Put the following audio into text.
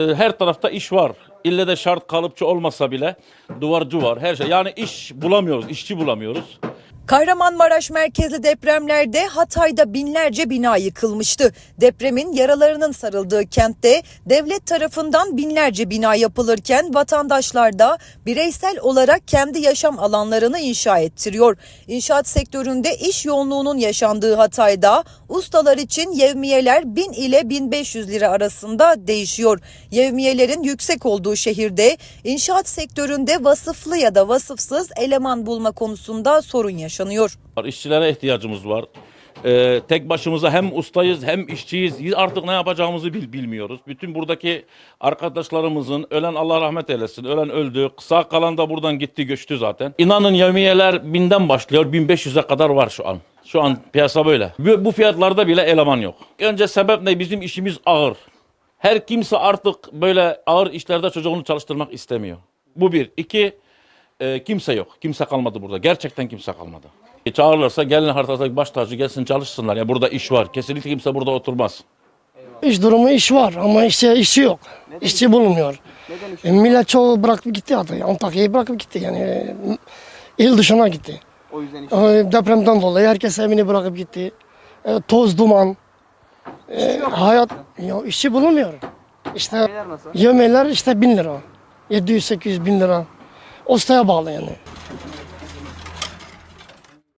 Ee, Her tarafta iş var. İlle de şart kalıpçı olmasa bile duvarcı var. Her şey. Yani iş bulamıyoruz, işçi bulamıyoruz. Kahramanmaraş merkezli depremlerde Hatay'da binlerce bina yıkılmıştı. Depremin yaralarının sarıldığı kentte devlet tarafından binlerce bina yapılırken vatandaşlar da bireysel olarak kendi yaşam alanlarını inşa ettiriyor. İnşaat sektöründe iş yoğunluğunun yaşandığı Hatay'da ustalar için yevmiyeler 1000 ile 1500 lira arasında değişiyor. Yevmiyelerin yüksek olduğu şehirde inşaat sektöründe vasıflı ya da vasıfsız eleman bulma konusunda sorun yaşanıyor. İşçilere ihtiyacımız var. Ee, tek başımıza hem ustayız hem işçiyiz. Artık ne yapacağımızı bil, bilmiyoruz. Bütün buradaki arkadaşlarımızın ölen Allah rahmet eylesin. Ölen öldü. Sağ kalan da buradan gitti göçtü zaten. İnanın yevmiyeler binden başlıyor. 1500'e kadar var şu an. Şu an piyasa böyle. Bu fiyatlarda bile eleman yok. Önce sebep ne? Bizim işimiz ağır. Her kimse artık böyle ağır işlerde çocuğunu çalıştırmak istemiyor. Bu bir. İki, e, kimse yok. Kimse kalmadı burada. Gerçekten kimse kalmadı. E, çağırırlarsa gelin haritadaki baş tacı gelsin çalışsınlar. Ya burada iş var. Kesinlikle kimse burada oturmaz. İş durumu iş var ama işte işçi yok. İşçi bulunmuyor. E, millet çoğu bırakıp gitti Hatay'ı. Antakya'yı bırakıp gitti yani. e, il dışına gitti. O yüzden iş E, depremden dolayı herkes evini bırakıp gitti. E, toz, duman. E, hayat, ya işçi bulunmuyor. İşte yemeğler işte bin lira. 700-800 bin lira. Ustaya bağlı yani.